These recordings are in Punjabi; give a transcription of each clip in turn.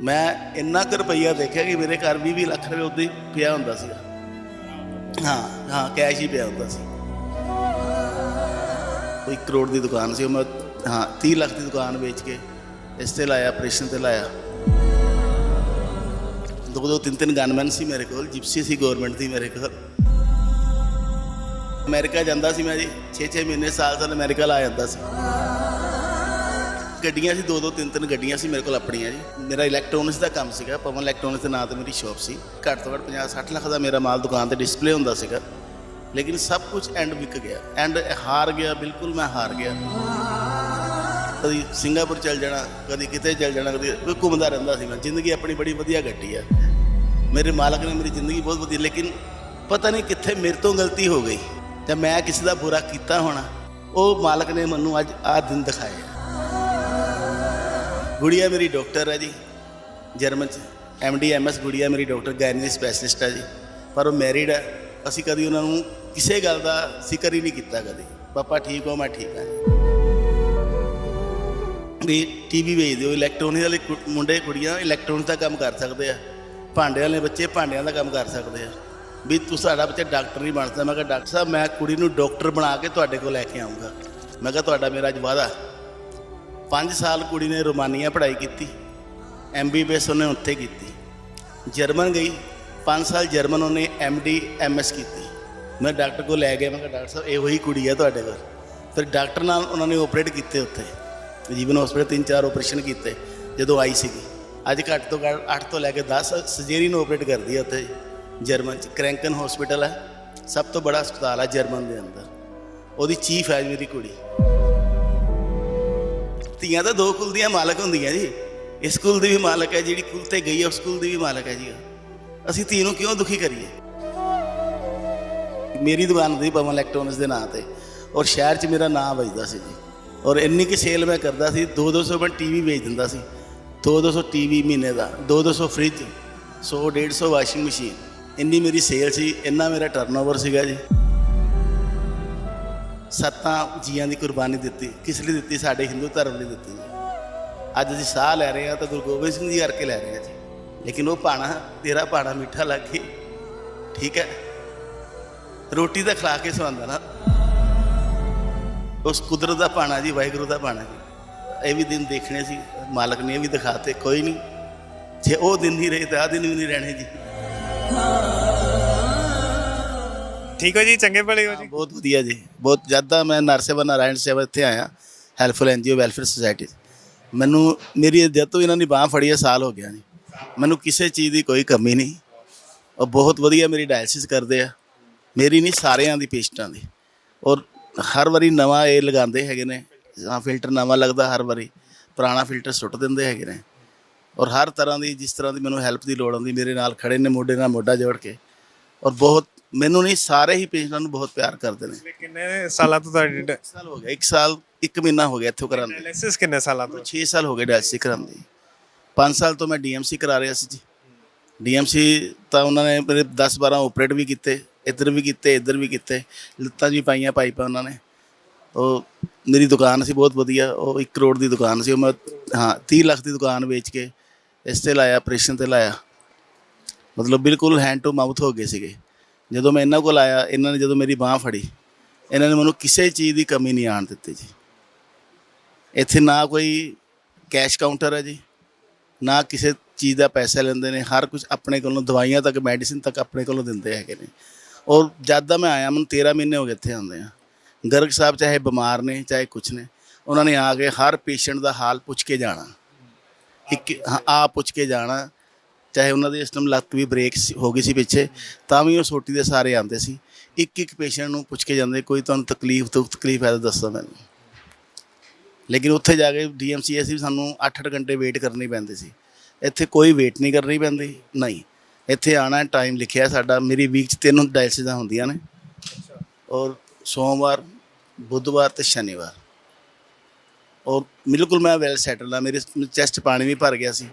ਮੈਂ ਇੰਨਾ ਕੁ ਰੁਪਈਆ ਦੇਖਿਆ ਕਿ ਮੇਰੇ ਘਰ 20 20 ਲੱਖ ਰੁਪਏ ਉੱਦਾਂ ਹੀ ਪਿਆ ਹੁੰਦਾ ਸੀ। ਹਾਂ ਹਾਂ ਕੈਸ਼ ਹੀ ਪਿਆ ਹੁੰਦਾ ਸੀ। ਕੋਈ ਕਰੋੜ ਦੀ ਦੁਕਾਨ ਸੀ, ਉਹ ਮੈਂ, ਹਾਂ 30 ਲੱਖ ਦੀ ਦੁਕਾਨ ਵੇਚ ਕੇ ਇਸ ਤੇ ਲਾਇਆ, ਆਪਰੇਸ਼ਨ ਤੇ ਲਾਇਆ। ਦੋ ਦੋ, ਤਿੰਨ ਤਿੰਨ ਗਨਮੈਨ ਸੀ ਮੇਰੇ ਕੋਲ ਜਿਪਸੀ ਸੀ ਗਵਰਨਮੈਂਟ ਦੀ ਮੇਰੇ ਕੋਲ। ਅਮਰੀਕਾ ਜਾਂਦਾ ਸੀ ਮੈਂ ਜੀ 6-6 ਮਹੀਨੇ ਸਾਲ ਸਾਲ ਅਮਰੀਕਾ ਲਾ ਜਾਂਦਾ ਸੀ। ਗੱਡੀਆਂ ਸੀ ਦੋ ਦੋ ਤਿੰਨ ਤਿੰਨ ਗੱਡੀਆਂ ਸੀ ਮੇਰੇ ਕੋਲ ਆਪਣੀਆਂ ਜੀ। ਮੇਰਾ ਇਲੈਕਟ੍ਰੋਨਿਕਸ ਦਾ ਕੰਮ ਸੀਗਾ, ਪਵਨ ਇਲੈਕਟ੍ਰੋਨਿਕਸ ਦੇ ਨਾਂ ਤੇ ਮੇਰੀ ਸ਼ਾਪ ਸੀ। ਘੱਟ ਤੋਂ ਘੱਟ 50 60 ਲੱਖ ਦਾ ਮੇਰਾ ਮਾਲ ਦੁਕਾਨ ਤੇ ਡਿਸਪਲੇ ਹੁੰਦਾ ਸੀਗਾ। ਲੇਕਿਨ ਸਭ ਕੁਝ ਐਂਡ ਵਿਕ ਗਿਆ। ਐਂਡ ਹਾਰ ਗਿਆ, ਬਿਲਕੁਲ ਮੈਂ ਹਾਰ ਗਿਆ। ਕਦੀ ਸਿੰਗਾਪੁਰ ਚਲ ਜਾਣਾ, ਕਦੀ ਕਿਤੇ ਚਲ ਜਾਣਾ, ਕਦੀ ਕੋਈ ਘੁੰਮਦਾ ਰਹਿੰਦਾ ਸੀ ਮੈਂ। ਜ਼ਿੰਦਗੀ ਆਪਣੀ ਬੜੀ ਵਧੀਆ ਕੱਟੀ ਆ। ਮੇਰੇ ਮਾਲਕ ਨੇ ਮੇਰੀ ਜ਼ਿੰਦਗੀ ਬਹੁਤ ਵਧੀਆ, ਲੇਕਿਨ ਪਤਾ ਨਹੀਂ ਕਿੱਥੇ ਮੇਰੇ ਤੋਂ ਗਲਤੀ ਹੋ ਗਈ। ਜਾਂ ਮੈਂ ਕਿਸੇ ਦਾ ਬੁਰਾ ਕੀਤਾ ਹੋਣਾ। ਉਹ ਮਾਲਕ ਨੇ ਮੈਨੂੰ ਅੱਜ ਆਹ ਦਿਨ ਦਿਖਾਇਆ। ਗੁੜੀਆ ਮੇਰੀ ਡਾਕਟਰ ਹੈ ਜੀ, ਜਰਮਨ ਚ। ਐਮਡੀ ਐਮਐਸ ਗੁੜੀਆ ਮੇਰੀ ਡਾਕਟਰ ਗਾਇਨੀ ਸਪੈਸ਼ਲਿਸਟ ਹੈ ਜੀ। ਪਰ ਉਹ ਮੈਰਿਡ ਹੈ ਅਸੀਂ ਕਦੀ ਉਹਨਾਂ ਨੂੰ ਕਿਸੇ ਗੱਲ ਦਾ ਜ਼ਿਕਰ ਹੀ ਨਹੀਂ ਕੀਤਾ ਕਦੀ। ਪਾਪਾ ਠੀਕ ਹੋ, ਮੈਂ ਠੀਕ ਹਾਂ। ਜੀ ਵੀ ਟੀਵੀ ਵੇਚ ਦਿਓ ਇਲੈਕਟ੍ਰੋਨਿਕ ਵਾਲੇ ਕੁ- ਮੁੰਡੇ, ਕੁੜੀਆਂ ਇਲੈਕਟ੍ਰੋਨਿਕ ਦਾ ਕੰਮ ਕਰ ਸਕਦੇ ਆ। ਭਾਂਡੇ ਵਾਲੇ ਬੱਚੇ ਭਾਂਡਿਆਂ ਦਾ ਕੰਮ ਕਰ ਸਕਦੇ ਆ। ਵੀ ਤੂੰ ਸਾਡਾ ਬੱਚਾ ਡਾਕਟਰ ਨਹੀਂ ਬਣ ਸਕਦਾ ਮੈਂ ਕਿਹਾ, ਡਾਕਟਰ ਸਾਹਿਬ, ਮੈਂ ਕੁੜੀ ਨੂੰ ਡਾਕਟਰ ਬਣਾ ਕੇ ਤੁਹਾਡੇ ਕੋਲ ਲੈ ਕੇ ਆਉਂਗਾ ਮੈਂ ਕਿਹਾ, ਤੁਹਾਡਾ ਮੇਰਾ ਅੱਜ ਵਾਅਦਾ। 5 ਸਾਲ ਕੁੜੀ ਨੇ ਰੋਮਾਨੀਆ ਪੜ੍ਹਾਈ ਕੀਤੀ ਐਮਬੀਬੀਐਸ ਉਹਨੇ ਉੱਥੇ ਕੀਤੀ। ਜਰਮਨ ਗਈ 5 ਸਾਲ ਜਰਮਨ ਉਹਨੇ ਐਮਡੀ ਐਮਐਸ ਕੀਤੀ। ਮੈਂ ਡਾਕਟਰ ਕੋਲ ਲੈ ਗਿਆ, ਮੈਂ ਕਿਹਾ, ਡਾਕਟਰ ਸਾਹਿਬ, ਇਹੋ ਹੀ ਕੁੜੀ ਹੈ ਤੁਹਾਡੇ ਕੋਲ ਫਿਰ ਡਾਕਟਰ ਨਾਲ ਉਹਨਾਂ ਨੇ ਆਪਰੇਟ ਕੀਤੇ ਉੱਥੇ। ਜੀਵਨ ਹਸਪੀਟਲ ਤਿੰਨ ਚਾਰ ਆਪਰੇਸ਼ਨ ਕੀਤੇ, ਜਦੋਂ ਆਈ ਸੀਗੀ। ਅੱਜ ਘੱਟ ਤੋਂ ਘੱਟ 8 ਤੋਂ ਲੈ ਕੇ 10 ਸਰਜਰੀ ਨੂੰ ਆਪਰੇਟ ਕਰਦੀ ਹੈ ਉੱਥੇ, ਜਰਮਨ ਚ। ਕ੍ਰੈਂਕਨ ਹਸਪੀਟਲ ਹੈ ਸਭ ਤੋਂ ਬੜਾ ਹਸਪਤਾਲ ਹੈ ਜਰਮਨ ਦੇ ਅੰਦਰ। ਉਹਦੀ ਚੀਫ ਹੈ ਮੇਰੀ ਕੁੜੀ। ਧੀਆਂ ਤਾਂ ਦੋ ਕੁਲ ਦੀਆਂ ਮਾਲਕ ਹੁੰਦੀਆਂ ਜੀ। ਇਸ ਕੁਲ ਦੀ ਵੀ ਮਾਲਕ ਹੈ, ਜਿਹੜੀ ਕੁਲ ਤੇ ਗਈ ਹੈ ਉਸ ਕੁਲ ਦੀ ਵੀ ਮਾਲਕ ਹੈ ਜੀ। ਅਸੀਂ ਧੀ ਨੂੰ ਕਿਉਂ ਦੁਖੀ ਕਰੀਏ? ਮੇਰੀ ਦੁਕਾਨ ਹੁੰਦੀ ਪਵਨ ਇਲੈਕਟ੍ਰੋਨਿਕਸ ਦੇ ਨਾਂ ਤੇ, ਔਰ ਸ਼ਹਿਰ 'ਚ ਮੇਰਾ ਨਾਂ ਵੱਜਦਾ ਸੀ ਜੀ। ਔਰ ਇੰਨੀ ਕਿ ਸੇਲ ਮੈਂ ਕਰਦਾ ਸੀ 2-200 ਮੈਂ ਟੀਵੀ ਵੇਚ ਦਿੰਦਾ ਸੀ। 2-200 ਟੀਵੀ ਮਹੀਨੇ ਦਾ 2-200 ਫ੍ਰਿਜ 100-150 ਵਾਸ਼ਿੰਗ ਮਸ਼ੀਨ ਇੰਨੀ ਮੇਰੀ ਸੇਲ ਸੀ, ਇੰਨਾ ਮੇਰਾ ਟਰਨਓਵਰ ਸੀਗਾ ਜੀ। ਸੱਤਾਂ ਜੀਆਂ ਦੀ ਕੁਰਬਾਨੀ ਦਿੱਤੀ। ਕਿਸ ਲਈ ਦਿੱਤੀ? ਸਾਡੇ ਹਿੰਦੂ ਧਰਮ ਲਈ ਦਿੱਤੀ। ਜੀ ਅੱਜ ਅਸੀਂ ਸਾਹ ਲੈ ਰਹੇ ਹਾਂ ਤਾਂ ਗੁਰੂ ਗੋਬਿੰਦ ਸਿੰਘ ਜੀ ਕਰਕੇ ਲੈ ਰਹੇ ਹਾਂ ਜੀ। ਲੇਕਿਨ ਉਹ ਪਾਣਾ ਤੇਰਾ ਪਾਣਾ ਮਿੱਠਾ ਲੱਗ। ਕੇ ਠੀਕ ਹੈ। ਰੋਟੀ ਤਾਂ ਖਿਲਾ ਕੇ ਸਵਾਉਂਦਾ ਨਾ। ਉਸ ਕੁਦਰਤ ਦਾ ਪਾਣਾ ਜੀ, ਵਾਹਿਗੁਰੂ ਦਾ ਪਾਣਾ ਜੀ। ਇਹ ਵੀ ਦਿਨ ਦੇਖਣੇ ਸੀ। ਮਾਲਕ ਨੇ ਇਹ ਵੀ ਦਿਖਾਤੇ। ਕੋਈ ਨਹੀਂ। ਜੇ ਉਹ ਦਿਨ ਨਹੀਂ ਰਹੇ ਤਾਂ ਆ ਦਿਨ ਵੀ ਨਹੀਂ ਰਹਿਣੇ ਜੀ। ਠੀਕ ਹੋ ਜੀ? ਚੰਗੇ ਭਲੇ ਹੋ ਜੀ? ਬਹੁਤ ਵਧੀਆ ਜੀ। ਬਹੁਤ ਜ਼ਿਆਦਾ ਮੈਂ ਨਰਸੇਵਾ ਨਾਰਾਇਣ ਸੇਵਾ ਇੱਥੇ ਆਇਆ ਹੈਲਪਫੁਲ ਐਨਜੀਓ ਵੈਲਫੇਅਰ ਸੁਸਾਇਟੀ। ਮੈਨੂੰ ਮੇਰੀ ਜਦ ਤੋਂ ਇਹਨਾਂ ਦੀ ਬਾਹ ਫੜੀ ਹੈ ਸਾਲ ਹੋ ਗਿਆ ਜੀ। ਮੈਨੂੰ ਕਿਸੇ ਚੀਜ਼ ਦੀ ਕੋਈ ਕਮੀ ਨਹੀਂ। ਉਹ ਬਹੁਤ ਵਧੀਆ ਮੇਰੀ ਡਾਇਲਿਸਿਸ ਕਰਦੇ ਆ। ਮੇਰੀ ਨਹੀਂ ਸਾਰਿਆਂ ਦੀ ਪੇਸ਼ੈਂਟਾਂ ਦੀ। ਔਰ ਹਰ ਵਾਰੀ ਨਵਾਂ ਇਹ ਲਗਾਉਂਦੇ ਹੈਗੇ ਨੇ। ਹਾਂ ਫਿਲਟਰ ਨਵਾਂ ਲੱਗਦਾ ਹਰ ਵਾਰੀ। ਪੁਰਾਣਾ ਫਿਲਟਰ ਸੁੱਟ ਦਿੰਦੇ ਹੈਗੇ ਨੇ। ਔਰ ਹਰ ਤਰ੍ਹਾਂ ਦੀ ਜਿਸ ਤਰ੍ਹਾਂ ਦੀ ਮੈਨੂੰ ਹੈਲਪ ਦੀ ਲੋੜ ਹੁੰਦੀ ਮੇਰੇ ਨਾਲ ਖੜੇ ਨੇ ਮੋਢੇ ਨਾਲ ਮੋਢਾ ਜੋੜ ਕੇ। ਔਰ ਬਹੁਤ ਮੈਨੂੰ ਨਹੀਂ ਸਾਰੇ ਹੀ ਪੇਸ਼ੈਂਟਾਂ ਨੂੰ ਬਹੁਤ ਪਿਆਰ ਕਰਦੇ ਨੇ। ਕਿੰਨੇ ਸਾਲਾਂ ਤੋਂ ਤੁਹਾਡੀ ਸਾਲ ਹੋ ਗਿਆ ਇੱਕ ਸਾਲ ਇੱਕ ਮਹੀਨਾ ਹੋ ਗਿਆ ਇੱਥੋਂ ਕਰਾਉਂਦੇ ਡਾਇਲਿਸਿਸ ਕਿੰਨੇ ਸਾਲਾਂ ਤੋਂ? 6 ਸਾਲ ਹੋ ਗਏ ਡਾਇਲਿਸਿਸ ਕਰਾਉਂਦੇ 5 ਸਾਲ ਤੋਂ ਮੈਂ ਡੀਐਮਸੀ ਕਰਾ ਰਿਹਾ ਸੀ ਜੀ। ਡੀਐਮਸੀ ਤਾਂ ਉਹਨਾਂ ਨੇ ਮੇਰੇ 10 12 ਆਪਰੇਟ ਵੀ ਕੀਤੇ ਇੱਧਰ ਵੀ ਕੀਤੇ ਇੱਧਰ ਵੀ ਕੀਤੇ ਲੱਤਾਂ ਵੀ ਪਾਈਆਂ ਪਾਈਪਾਂ ਉਹਨਾਂ ਨੇ। ਉਹ ਮੇਰੀ ਦੁਕਾਨ ਸੀ ਬਹੁਤ ਵਧੀਆ ਉਹ 1 ਕਰੋੜ ਦੀ ਦੁਕਾਨ ਸੀ। ਉਹ ਮੈਂ ਹਾਂ 30 ਲੱਖ ਦੀ ਦੁਕਾਨ ਵੇਚ ਕੇ ਇਸ ਤੇ ਲਾਇਆ ਆਪਰੇਸ਼ਨ ਤੇ ਲਾਇਆ। ਮਤਲਬ ਬਿਲਕੁਲ ਹੈਂਡ ਟੂ ਮਾਊਥ ਹੋ ਗਏ ਸੀਗੇ। ਜਦੋਂ ਮੈਂ ਇਹਨਾਂ ਕੋਲ ਆਇਆ, ਇਹਨਾਂ ਨੇ ਜਦੋਂ ਮੇਰੀ ਬਾਹ ਫੜੀ, ਇਹਨਾਂ ਨੇ ਮੈਨੂੰ ਕਿਸੇ ਚੀਜ਼ ਦੀ ਕਮੀ ਨਹੀਂ ਆਣ ਦਿੱਤੀ ਜੀ। ਇੱਥੇ ਨਾ ਕੋਈ ਕੈਸ਼ ਕਾਊਂਟਰ ਹੈ ਜੀ, ਨਾ ਕਿਸੇ ਚੀਜ਼ ਦਾ ਪੈਸਾ ਲੈਂਦੇ ਨੇ, ਹਰ ਕੁਝ ਆਪਣੇ ਕੋਲੋਂ, ਦਵਾਈਆਂ ਤੱਕ ਮੈਡੀਸਿਨ ਤੱਕ ਆਪਣੇ ਕੋਲੋਂ ਦਿੰਦੇ ਹੈਗੇ ਨੇ। ਔਰ ਜਦ ਦਾ ਮੈਂ ਆਇਆ, ਮੈਨੂੰ 13 ਮਹੀਨੇ ਹੋ ਗਏ ਇੱਥੇ ਆਉਂਦੇ ਆ। ਗਰਗ ਸਾਹਿਬ ਚਾਹੇ ਬਿਮਾਰ ਨੇ, ਚਾਹੇ ਕੁਛ ਨੇ, ਉਹਨਾਂ ਨੇ ਆ ਕੇ ਹਰ ਪੇਸ਼ੈਂਟ ਦਾ ਹਾਲ ਪੁੱਛ ਕੇ ਜਾਣਾ। ਇੱਕ ਆ ਪੁੱਛ ਕੇ ਜਾਣਾ ਚਾਹੇ ਉਹਨਾਂ ਦੀ ਇਸ ਟਾਈਮ ਲੱਤ ਵੀ ਬ੍ਰੇਕ ਹੋ ਗਈ ਸੀ ਪਿੱਛੇ, ਤਾਂ ਵੀ ਉਹ ਸੋਟੀ ਦੇ ਸਾਰੇ ਆਉਂਦੇ ਸੀ। ਇੱਕ ਇੱਕ ਪੇਸ਼ੈਂਟ ਨੂੰ ਪੁੱਛ ਕੇ ਜਾਂਦੇ, ਕੋਈ ਤੁਹਾਨੂੰ ਤਕਲੀਫ ਤੋਂ ਤਕਲੀਫ ਹੈ ਤਾਂ ਦੱਸੋ ਮੈਨੂੰ। ਲੇਕਿਨ ਉੱਥੇ ਜਾ ਕੇ ਡੀਐਮਸੀਐਸ ਵੀ ਸਾਨੂੰ 8-8 ਘੰਟੇ ਵੇਟ ਕਰਨੀ ਪੈਂਦੀ ਸੀ। ਇੱਥੇ ਕੋਈ ਵੇਟ ਨਹੀਂ ਕਰਨੀ ਪੈਂਦੀ, ਨਹੀਂ। ਇੱਥੇ ਆਣਾ ਟਾਈਮ ਲਿਖਿਆ ਸਾਡਾ, ਮੇਰੀ ਵੀਕ 'ਚ ਤਿੰਨ ਡਾਇਲਸਿਸਾਂ ਹੁੰਦੀਆਂ ਨੇ। ਔਰ ਸੋਮਵਾਰ, ਬੁੱਧਵਾਰ ਤੇ ਸ਼ਨੀਵਾਰ। ਔਰ ਬਿਲਕੁਲ ਮੈਂ ਵੈਲ ਸੈਟਲ ਆ ਮੇਰੇ ਚੈਸਟ ਪਾਣੀ ਵੀ ਭਰ ਗਿਆ ਸੀ।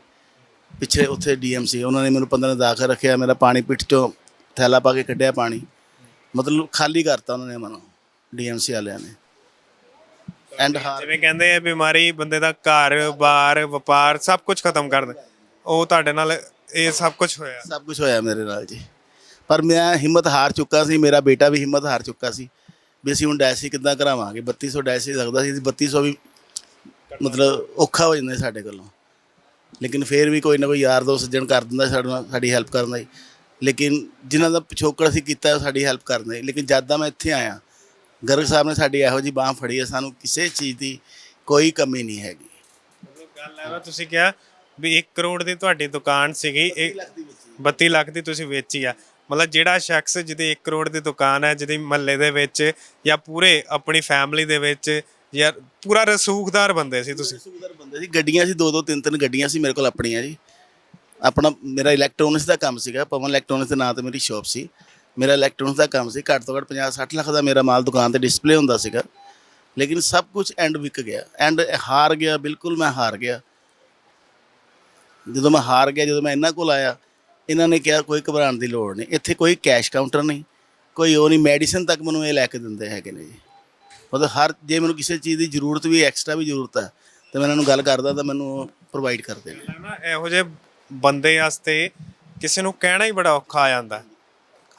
ਪਿੱਛੇ ਉੱਥੇ ਡੀਐਮਸੀ ਉਹਨਾਂ ਨੇ ਮੈਨੂੰ 15 ਦਿਨ ਦਾਖਲ ਰੱਖਿਆ ਮੇਰਾ ਪਾਣੀ ਪਿੱਠ ਤੋਂ ਥੈਲਾ ਪਾ ਕੇ ਕੱਢਿਆ ਪਾਣੀ। ਮਤਲਬ ਖਾਲੀ ਕਰਤਾ ਉਹਨਾਂ ਨੇ ਮੈਨੂੰ ਡੀਐਮਸੀ ਵਾਲਿਆਂ ਨੇ। ਐਂਡ ਹਾਰ ਜਿਵੇਂ ਕਹਿੰਦੇ ਆ ਬਿਮਾਰੀ ਬੰਦੇ ਦਾ ਘਰ ਬਾਰ ਵਪਾਰ ਸਭ ਕੁਝ ਖਤਮ ਕਰ ਦੇ। ਉਹ ਤੁਹਾਡੇ ਨਾਲ ਇਹ ਸਭ ਕੁਝ ਹੋਇਆ। ਸਭ ਕੁਝ ਹੋਇਆ ਮੇਰੇ ਨਾਲ ਜੀ। ਪਰ ਮੈਂ ਹਿੰਮਤ ਹਾਰ ਚੁੱਕਾ ਸੀ ਮੇਰਾ ਬੇਟਾ ਵੀ ਹਿੰਮਤ ਹਾਰ ਚੁੱਕਾ ਸੀ। ਵੀ ਅਸੀਂ ਹੁਣ ਡੈਸੀ ਕਿੱਦਾਂ ਕਰਾਵਾਂਗੇ? 3200 ਡੈਸੀ ਲੱਗਦਾ ਸੀ 3200 ਵੀ ਮਤਲਬ ਔਖਾ ਹੋ ਜਾਂਦਾ ਸਾਡੇ ਕੋਲੋਂ। ਲੇਕਿਨ ਫਿਰ ਵੀ ਕੋਈ ਨਾ ਕੋਈ ਯਾਰ ਦੋਸਤ ਸੱਜਣ ਕਰ ਦਿੰਦਾ ਸਾਡੇ ਨਾਲ ਸਾਡੀ ਹੈਲਪ ਕਰਨ ਲਈ ਲੇਕਿਨ ਜਿਨ੍ਹਾਂ ਦਾ ਪਿਛੋਕੜ ਅਸੀਂ ਕੀਤਾ ਉਹ ਸਾਡੀ ਹੈਲਪ ਕਰਦੇ ਲੇਕਿਨ ਜਦ ਦਾ ਮੈਂ ਇੱਥੇ ਆਇਆ ਗਰਗ ਸਾਹਿਬ ਨੇ ਸਾਡੀ ਇਹੋ ਜੀ ਬਾਹ ਫੜੀ ਹੈ ਸਾਨੂੰ ਕਿਸੇ ਚੀਜ਼ ਦੀ ਕੋਈ ਕਮੀ ਨਹੀਂ ਹੈਗੀ। ਗੱਲ ਹੈ ਵਾ ਤੁਸੀਂ ਕਿਹਾ ਵੀ 1 ਕਰੋੜ ਦੀ ਤੁਹਾਡੀ ਦੁਕਾਨ ਸੀਗੀ ਇਹ 32 ਲੱਖ ਦੀ ਤੁਸੀਂ ਵੇਚੀ ਆ। ਮਤਲਬ ਜਿਹੜਾ ਸ਼ਖਸ ਜਿਹਦੀ 1 ਕਰੋੜ ਦੀ ਦੁਕਾਨ ਹੈ ਜਿਹਦੀ ਮਹੱਲੇ ਦੇ ਵਿੱਚ ਜਾਂ ਪੂਰੇ ਆਪਣੀ ਫੈਮਿਲੀ ਦੇ ਵਿੱਚ ਯਾਰ, ਪੂਰਾ ਰਸੂਖਦਾਰ ਬੰਦੇ ਸੀ ਤੁਸੀਂ। ਸੁਖਦਰ ਬੰਦੇ ਸੀ। ਗੱਡੀਆਂ ਸੀ ਦੋ ਦੋ ਤਿੰਨ ਤਿੰਨ ਗੱਡੀਆਂ ਸੀ ਮੇਰੇ ਕੋਲ ਆਪਣੀਆਂ ਜੀ। ਆਪਣਾ, ਮੇਰਾ ਇਲੈਕਟ੍ਰੋਨਿਕਸ ਦਾ ਕੰਮ ਸੀਗਾ। ਪਵਨ ਇਲੈਕਟ੍ਰੋਨਿਕਸ ਦੇ ਨਾਂ ਤੇ ਮੇਰੀ ਸ਼ਾਪ ਸੀ। ਮੇਰਾ ਇਲੈਕਟ੍ਰੋਨਿਕਸ ਦਾ ਕੰਮ ਸੀ। ਘੱਟ ਤੋਂ ਘੱਟ 50 60 ਲੱਖ ਦਾ ਮੇਰਾ ਮਾਲ ਦੁਕਾਨ ਤੇ ਡਿਸਪਲੇ ਹੁੰਦਾ ਸੀਗਾ। ਲੇਕਿਨ ਸਭ ਕੁਝ ਐਂਡ ਵਿਕ ਗਿਆ। ਐਂਡ ਹਾਰ ਗਿਆ, ਬਿਲਕੁਲ ਮੈਂ ਹਾਰ ਗਿਆ। ਜਦੋਂ ਮੈਂ ਹਾਰ ਗਿਆ, ਜਦੋਂ ਮੈਂ ਇਹਨਾਂ ਕੋਲ ਆਇਆ, ਇਹਨਾਂ ਨੇ ਕਿਹਾ ਕੋਈ ਘਬਰਾਉਣ ਦੀ ਲੋੜ ਨਹੀਂ। ਇੱਥੇ ਕੋਈ ਕੈਸ਼ ਕਾਊਂਟਰ ਨਹੀਂ। ਕੋਈ ਉਹ ਨਹੀਂ। ਮੈਡੀਸਨ ਤੱਕ ਮੈਨੂੰ ਇਹ ਲੈ ਕੇ ਦਿੰਦੇ ਹੈਗੇ ਨੇ ਜੀ। ਮਤਲਬ ਹਰ ਜੇ ਮੈਨੂੰ ਕਿਸੇ ਚੀਜ਼ ਦੀ ਜ਼ਰੂਰਤ ਵੀ ਐਕਸਟਰਾ ਵੀ ਜ਼ਰੂਰਤ ਹੈ ਤੇ ਮੈਂ ਇਹਨਾਂ ਨੂੰ ਗੱਲ ਕਰਦਾ ਤਾਂ ਮੈਨੂੰ ਪ੍ਰੋਵਾਈਡ ਕਰਦੇ ਨੇ ਨਾ ਇਹੋ ਜਿਹੇ ਬੰਦੇ ਵਾਸਤੇ ਕਿਸੇ ਨੂੰ ਕਹਿਣਾ ਹੀ ਬੜਾ ਔਖਾ ਆ ਜਾਂਦਾ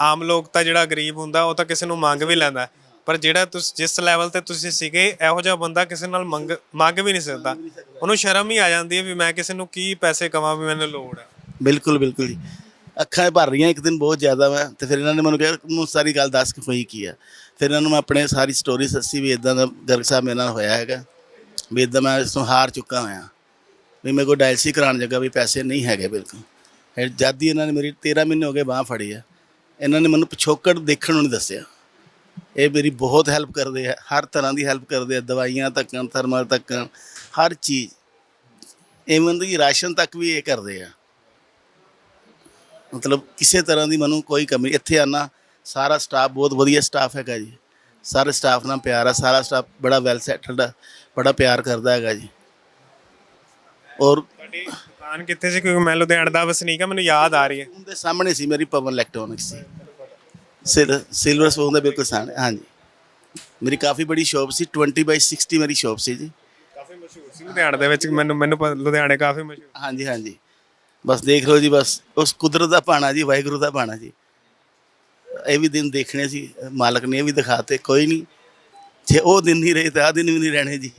ਆਮ ਲੋਕ ਤਾਂ ਜਿਹੜਾ ਗਰੀਬ ਹੁੰਦਾ ਉਹ ਤਾਂ ਕਿਸੇ ਨੂੰ ਮੰਗ ਵੀ ਲੈਂਦਾ ਪਰ ਜਿਹੜਾ ਤੁਸੀਂ ਜਿਸ ਲੈਵਲ ਤੇ ਤੁਸੀਂ ਸੀਗੇ ਇਹੋ ਜਿਹਾ ਬੰਦਾ ਕਿਸੇ ਨਾਲ ਮੰਗ ਮੰਗ ਵੀ ਨਹੀਂ ਸਕਦਾ। ਉਹਨੂੰ ਸ਼ਰਮ ਹੀ ਆ ਜਾਂਦੀ ਹੈ ਵੀ ਮੈਂ ਕਿਸੇ ਨੂੰ ਕੀ ਪੈਸੇ ਕਵਾਂ ਵੀ ਮੈਨੂੰ ਲੋੜ ਹੈ। ਬਿਲਕੁਲ ਬਿਲਕੁਲ ਜੀ। ਅੱਖਾਂ ਭਰ ਰਹੀਆਂ, ਇੱਕ ਦਿਨ ਬਹੁਤ ਜ਼ਿਆਦਾ ਮੈਂ, ਤੇ ਫਿਰ ਇਹਨਾਂ ਨੇ ਮੈਨੂੰ ਕਿਹਾ ਮੈਨੂੰ ਸਾਰੀ ਗੱਲ ਦੱਸ ਕਿ ਹੋਈ ਕੀ ਆ? ਫਿਰ ਇਹਨਾਂ ਨੂੰ ਮੈਂ ਆਪਣੇ ਸਾਰੀ ਸਟੋਰੀ ਦੱਸੀ ਵੀ ਇਦਾਂ ਦਾ ਗਰਗ ਸਾਹਿਬ ਮੇਰੇ ਨਾਲ ਹੋਇਆ ਹੈਗਾ, ਵੀ ਇਦਾਂ ਮੈਂ ਇਸ ਤੋਂ ਹਾਰ ਚੁੱਕਾ ਹੋਇਆ। ਵੀ ਮੇਰੇ ਕੋਲ ਡਾਇਲਸੀ ਕਰਾਉਣ ਜਗ੍ਹਾ ਵੀ ਪੈਸੇ ਨਹੀਂ ਹੈਗੇ ਬਿਲਕੁਲ। ਫਿਰ ਜਦ ਹੀ ਇਹਨਾਂ ਨੇ ਮੇਰੀ 13 ਮਹੀਨੇ ਹੋ ਗਏ ਬਾਹ ਫੜੀ ਆ, ਇਹਨਾਂ ਨੇ ਮੈਨੂੰ ਪਿਛੋਕੜ ਦੇਖਣ ਨੂੰ ਨਹੀਂ ਦੱਸਿਆ। ਇਹ ਮੇਰੀ ਬਹੁਤ ਹੈਲਪ ਕਰਦੇ ਆ, ਹਰ ਤਰ੍ਹਾਂ ਦੀ ਹੈਲਪ ਕਰਦੇ ਆ, ਦਵਾਈਆਂ ਤੱਕ ਥਰਮਲ ਤੱਕ ਹਰ ਚੀਜ਼। ਇਵਨ ਦੀ ਰਾਸ਼ਨ ਤੱਕ ਵੀ ਇਹ ਕਰਦੇ ਆ। ਮਤਲਬ ਕਿਸੇ ਤਰ੍ਹਾਂ ਦੀ ਮੈਨੂੰ ਕੋਈ ਕਮੀ ਇੱਥੇ ਆਣਾ ਸਾਰਾ ਸਟਾਫ ਬਹੁਤ ਵਧੀਆ ਸਟਾਫ ਹੈਗਾ ਜੀ। ਸਾਰੇ ਸਟਾਫ ਨਾਲ ਪਿਆਰ ਆ ਸਾਰਾ ਸਟਾਫ ਬੜਾ ਵੈਲ ਸੈਟਲਡ ਆ ਬੜਾ ਪਿਆਰ ਕਰਦਾ ਹੈਗਾ ਜੀ। ਔਰ ਤੁਹਾਡੀ ਦੁਕਾਨ ਕਿੱਥੇ ਸੀ? ਕਿਉਂਕਿ ਮੈਂ ਲੁਧਿਆਣਾ ਦਾ ਵਸਨੀਕ ਆ ਮੈਨੂੰ ਯਾਦ ਆ ਰਹੀ ਹੈ। ਉਹਦੇ ਸਾਹਮਣੇ ਸੀ ਮੇਰੀ ਪਵਨ ਇਲੈਕਟ੍ਰੋਨਿਕਸ ਸੀ ਸਿਲ ਸਿਲਵਰ ਸਪੂਨ ਦੇ ਬਿਲਕੁਲ ਸਾਹਮਣੇ ਹਾਂਜੀ। ਮੇਰੀ ਕਾਫੀ ਬੜੀ ਸ਼ਾਪ ਸੀ 20 ਬਾਈ 60 ਮੇਰੀ ਸ਼ਾਪ ਸੀ ਜੀ। ਕਾਫੀ ਮਸ਼ਹੂਰ ਸੀ ਲੁਧਿਆਣਾ ਦੇ ਵਿੱਚ ਮੈਨੂੰ ਮੈਨੂੰ ਪ- ਲੁਧਿਆਣੇ ਕਾਫੀ ਮਸ਼ਹੂਰ। ਹਾਂਜੀ ਹਾਂਜੀ। ਬਸ ਦੇਖ ਲਓ ਜੀ ਬਸ ਉਸ ਕੁਦਰਤ ਦਾ ਪਾਣਾ ਜੀ ਵਾਹਿਗੁਰੂ ਦਾ ਪਾਣਾ ਜੀ। ਇਹ ਵੀ ਦਿਨ ਦੇਖਣੇ ਸੀ ਮਾਲਕ ਨੇ ਇਹ ਵੀ ਦਿਖਾਤੇ ਕੋਈ ਨਹੀਂ। ਜੇ ਉਹ ਦਿਨ ਨਹੀਂ ਰਹੇ ਤਾਂ ਆ ਦਿਨ ਵੀ ਨਹੀਂ ਰਹਿਣੇ ਜੀ।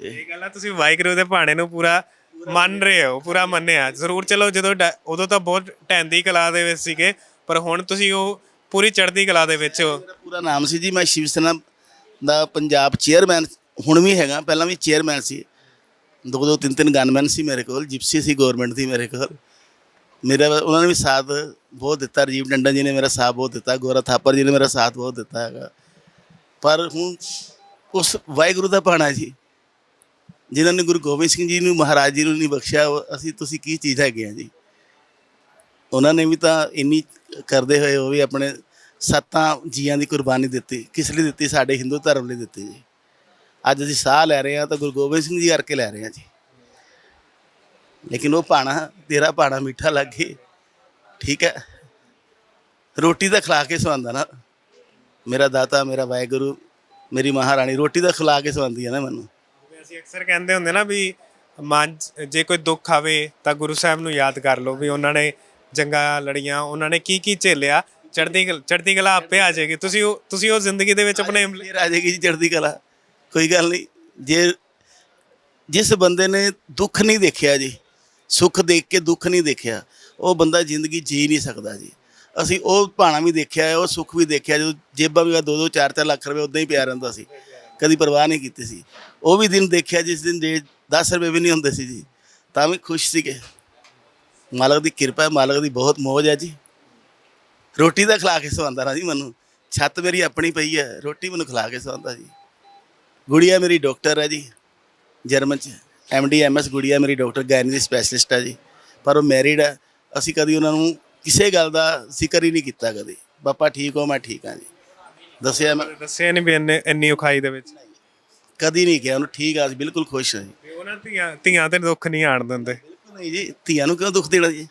ਇਹ ਗੱਲ ਆ ਤੁਸੀਂ ਵਾਹਿਗੁਰੂ ਦੇ ਭਾਣੇ ਨੂੰ ਪੂਰਾ ਮੰਨ ਰਹੇ ਹੋ ਪੂਰਾ ਮੰਨਿਆ। ਜ਼ਰੂਰ ਚਲੋ ਜਦੋਂ ਡ- ਉਦੋਂ ਤਾਂ ਬਹੁਤ ਟੈਂਦੀ ਕਲਾ ਦੇ ਵਿੱਚ ਸੀਗੇ ਪਰ ਹੁਣ ਤੁਸੀਂ ਉਹ ਪੂਰੀ ਚੜ੍ਹਦੀ ਕਲਾ ਦੇ ਵਿੱਚ ਹੋ। ਮੇਰਾ ਪੂਰਾ ਨਾਮ ਸੀ ਜੀ ਮੈਂ ਸ਼ਿਵ ਸੈਨਾ ਦਾ ਪੰਜਾਬ ਚੇਅਰਮੈਨ ਹੁਣ ਵੀ ਹੈਗਾ ਪਹਿਲਾਂ ਵੀ ਚੇਅਰਮੈਨ ਸੀ। ਦੋ ਦੋ ਤਿੰਨ ਤਿੰਨ ਗਨਮੈਨ ਸੀ ਮੇਰੇ ਕੋਲ ਜਿਪਸੀ ਸੀ ਗਵਰਨਮੈਂਟ ਦੀ ਮੇਰੇ ਕੋਲ। ਮੇਰਾ ਉਹਨਾਂ ਨੇ ਵੀ ਸਾਥ ਬਹੁਤ ਦਿੱਤਾ, ਰਜੀਵ ਟੰਡਨ ਜੀ ਨੇ ਮੇਰਾ ਸਾਥ ਬਹੁਤ ਦਿੱਤਾ, ਗੋਰਾ ਥਾਪਰ ਜੀ ਨੇ ਮੇਰਾ ਸਾਥ ਬਹੁਤ ਦਿੱਤਾ ਹੈਗਾ। ਪਰ ਹੁਣ ਉਸ ਵਾਹਿਗੁਰੂ ਦਾ ਪਾਣਾ ਜੀ, ਜਿਨ੍ਹਾਂ ਨੇ ਗੁਰੂ ਗੋਬਿੰਦ ਸਿੰਘ ਜੀ ਨੂੰ, ਮਹਾਰਾਜ ਜੀ ਨੂੰ ਨਹੀਂ ਬਖਸ਼ਿਆ, ਉਹ ਅਸੀਂ, ਤੁਸੀਂ ਕੀ ਚੀਜ਼ ਹੈਗੇ ਆ ਜੀ? ਉਹਨਾਂ ਨੇ ਵੀ ਤਾਂ ਇੰਨੀ ਕਰਦੇ ਹੋਏ ਉਹ ਵੀ ਆਪਣੇ ਸੱਤਾਂ ਜੀਆਂ ਦੀ ਕੁਰਬਾਨੀ ਦਿੱਤੀ, ਕਿਸ ਲਈ ਦਿੱਤੀ? ਸਾਡੇ ਹਿੰਦੂ ਧਰਮ ਲਈ ਦਿੱਤੀ ਜੀ। ਅੱਜ ਅਸੀਂ ਸਾਹ ਲੈ ਰਹੇ ਹਾਂ ਤਾਂ ਗੁਰੂ ਗੋਬਿੰਦ ਸਿੰਘ ਜੀ ਕਰਕੇ ਲੈ ਰਹੇ ਹਾਂ ਜੀ। ਲੇਕਿਨ ਉਹ ਪਾਣਾ ਤੇਰਾ ਪਾਣਾ ਮਿੱਠਾ ਲੱਗੇ ਠੀਕ ਹੈ। ਰੋਟੀ ਤਾਂ ਖਿਲਾ ਕੇ ਸਵਾਉਂਦਾ ਨਾ। ਮੇਰਾ ਦਾਤਾ ਮੇਰਾ ਵਾਹਿਗੁਰੂ ਮੇਰੀ ਮਹਾਰਾਣੀ ਰੋਟੀ ਤਾਂ ਖਿਲਾ ਕੇ ਸਵਾਉਂਦੀ ਹੈ ਨਾ ਮੈਨੂੰ। ਅਸੀਂ ਅਕਸਰ ਕਹਿੰਦੇ ਹੁੰਦੇ ਨਾ ਵੀ ਮਨ ਜੇ ਕੋਈ ਦੁੱਖ ਆਵੇ ਤਾਂ ਗੁਰੂ ਸਾਹਿਬ ਨੂੰ ਯਾਦ ਕਰ ਲਓ ਵੀ ਉਹਨਾਂ ਨੇ ਜੰਗਾਂ ਲੜੀਆਂ ਉਹਨਾਂ ਨੇ ਕੀ ਕੀ ਝੇਲਿਆ। ਚੜ੍ਹਦੀ ਚੜ੍ਹਦੀ ਕਲਾ ਆਪੇ ਆ ਜਾਏਗੀ। ਤੁਸੀਂ ਉਹ ਤੁਸੀਂ ਉਹ ਜ਼ਿੰਦਗੀ ਦੇ ਵਿੱਚ ਆਪਣੇ ਆ ਜਾਏਗੀ ਜੀ ਚੜ੍ਹਦੀ ਕਲਾ। ਕੋਈ ਗੱਲ ਨਹੀਂ। ਜੇ ਜਿਸ ਬੰਦੇ ਨੇ ਦੁੱਖ ਨਹੀਂ ਦੇਖਿਆ ਜੀ, ਸੁੱਖ ਦੇਖ ਕੇ ਦੁੱਖ ਨਹੀਂ ਦੇਖਿਆ, ਉਹ ਬੰਦਾ ਜ਼ਿੰਦਗੀ ਜੀ ਨਹੀਂ ਸਕਦਾ ਜੀ। ਅਸੀਂ ਉਹ ਭਾਣਾ ਵੀ ਦੇਖਿਆ ਹੈ ਉਹ ਸੁੱਖ ਵੀ ਦੇਖਿਆ, ਜਦੋਂ ਜੇਬਾਂ ਵੀ 2 2 4 4 ਲੱਖ ਰੁਪਏ ਉਦਾਂ ਹੀ ਪਿਆ ਰਹਿੰਦਾ ਸੀ। ਕਦੀ ਪਰਵਾਹ ਨਹੀਂ ਕੀਤੀ ਸੀ। ਉਹ ਵੀ ਦਿਨ ਦੇਖਿਆ ਜਿਸ ਦਿਨ ਜੇ 10 ਰੁਪਏ ਵੀ ਨਹੀਂ ਹੁੰਦੇ ਸੀ ਜੀ, ਤਾਂ ਵੀ ਖੁਸ਼ ਸੀਗੇ। ਮਾਲਕ ਦੀ ਕਿਰਪਾ ਹੈ, ਮਾਲਕ ਦੀ ਬਹੁਤ ਮੌਜ ਹੈ ਜੀ। ਰੋਟੀ ਤਾਂ ਖਿਲਾ ਕੇ ਸਵਾਉਂਦਾ ਨਾ ਜੀ ਮੈਨੂੰ। ਛੱਤ ਮੇਰੀ ਆਪਣੀ ਪਈ ਹੈ, ਰੋਟੀ ਮੈਨੂੰ ਖਿਲਾ ਕੇ ਸਵਾਉਂਦਾ ਜੀ। ਗੁੜੀਆ ਮੇਰੀ ਡਾਕਟਰ ਹੈ ਜੀ ਜਰਮਨ ਚ। ਐਮਡੀ ਐਮਐਸ ਗੁੜੀਆ ਮੇਰੀ ਡਾਕਟਰ ਗਾਇਨੀ ਦੀ ਸਪੈਸ਼ਲਿਸਟ ਹੈ ਜੀ। ਪਰ ਉਹ ਮੈਰਿਡ ਹੈ। ਅਸੀਂ ਕਦੀ ਉਹਨਾਂ ਨੂੰ ਕਿਸੇ ਗੱਲ ਦਾ ਜ਼ਿਕਰ ਹੀ ਨਹੀਂ ਕੀਤਾ ਕਦੀ। ਪਾਪਾ ਠੀਕ ਹੋ ਮੈਂ ਠੀਕ ਹਾਂ ਜੀ। ਦੱਸਿਆ ਮੈਂ ਦੱਸਿਆ ਨਹੀਂ ਵੀ ਇੰਨੇ ਇੰਨੀ ਔਖਾਈ ਦੇ ਵਿੱਚ। ਕਦੀ ਨਹੀਂ ਕਿਹਾ ਉਹਨੂੰ ਠੀਕ ਆ ਬਿਲਕੁਲ ਖੁਸ਼ ਹਾਂ ਜੀ। ਵੀ ਉਹਨਾਂ ਧੀਆਂ ਧੀਆਂ ਤੇ ਦੁੱਖ ਨਹੀਂ ਆਣ ਦਿੰਦੇ। ਬਿਲਕੁਲ ਨਹੀਂ ਜੀ ਧੀਆਂ ਨੂੰ ਕਿਉਂ ਦੁੱਖ ਦੇਣਾ ਜੀ?